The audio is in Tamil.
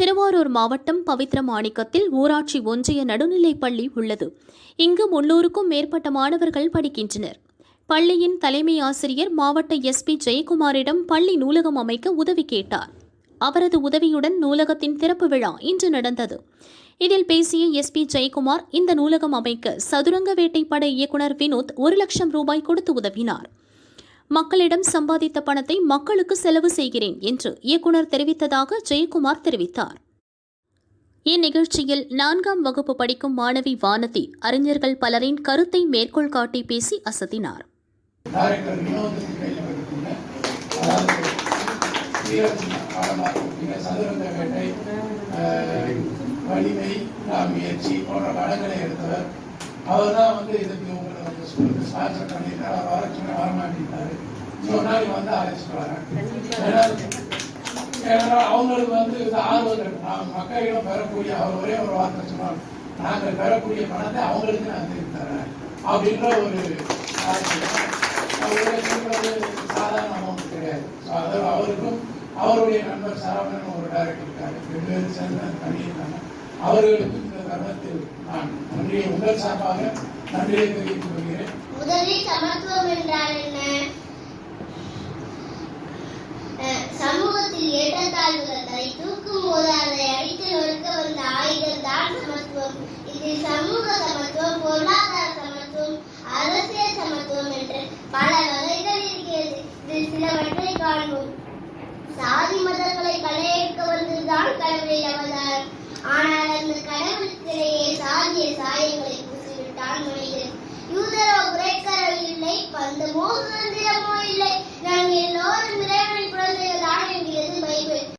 திருவாரூர் மாவட்டம் பவித்ர மாணிக்கத்தில் ஊராட்சி ஒன்றிய நடுநிலைப் பள்ளி உள்ளது. இங்கு முன்னூறுக்கும் மேற்பட்ட மாணவர்கள் படிக்கின்றனர். பள்ளியின் தலைமை ஆசிரியர் மாவட்ட எஸ்பி ஜெயக்குமாரிடம் பள்ளி நூலகம் அமைக்க உதவி கேட்டார். அவரது உதவியுடன் நூலகத்தின் திறப்பு விழா இன்று நடந்தது. இதில் பேசிய எஸ்பி ஜெயக்குமார் இந்த நூலகம் அமைக்க சதுரங்க வேட்டை பட இயக்குனர் வினோத் ஒரு லட்சம் ரூபாய் கொடுத்து உதவினார். மக்களிடம் சம்பாதித்த பணத்தை மக்களுக்கு செலவு செய்கிறேன் என்று இயக்குனர் தெரிவித்ததாக ஜெயக்குமார் தெரிவித்தார். இந்நிகழ்ச்சியில் நான்காம் வகுப்பு படிக்கும் மாணவி வானதி அறிஞர்கள் பலரின் கருத்தை மேற்கோள் காட்டி பேசி அசத்தினார். வலிமை முயற்சி போன்ற படங்களை எடுத்தவர் அவர் தான் வந்து இதுக்கு உங்களை வந்து ஸ்கூலுக்கு ஸ்பான்சர் பண்ணியிருக்காரு அவர் வர சொன்ன வரமாட்டேங்கிறாரு இன்னொரு நாள் வந்து அழைச்சிட்டு வரேன் ஏன்னா அவங்களுக்கு வந்து இது ஆர்வம் இருக்கு. நான் மக்களிடம் பெறக்கூடிய அவர் ஒரே ஒரு வார்த்தை சொன்னாங்க நாங்கள் பெறக்கூடிய பணத்தை அவங்களுக்கு நான் திருப்பி தரேன். அப்படின்ற ஒரு சாதாரண அமௌண்ட் கிடையாது. ஸோ அது அவருக்கும் அவருடைய நண்பர் சரவணன் ஒரு டைரக்டர் இருக்காரு. ரெண்டு பேரும் சேர்ந்து பண்ணியிருக்காங்க அவர்களுக்கு இந்த தருணத்தில் நான் நன்றியை உங்கள் சார்பாக நன்றியை தெரிவித்துக் கொள்கிறேன். முதலில் சமத்துவம் என்றால் என்ன? சமூகத்தில் ஏற்றத்தாழ்வுகளை தூக்கும் போது அதை அடித்து நொறுக்க வந்த ஆயுதம் தான் சமத்துவம். இதில் சமூக சமத்துவம் பொருளாதார சமத்துவம் அரசியல் சமத்துவம் என்று பல வகைகள் இருக்கிறது. இதில் சிலவற்றை காண்போம். சாதி மதங்களை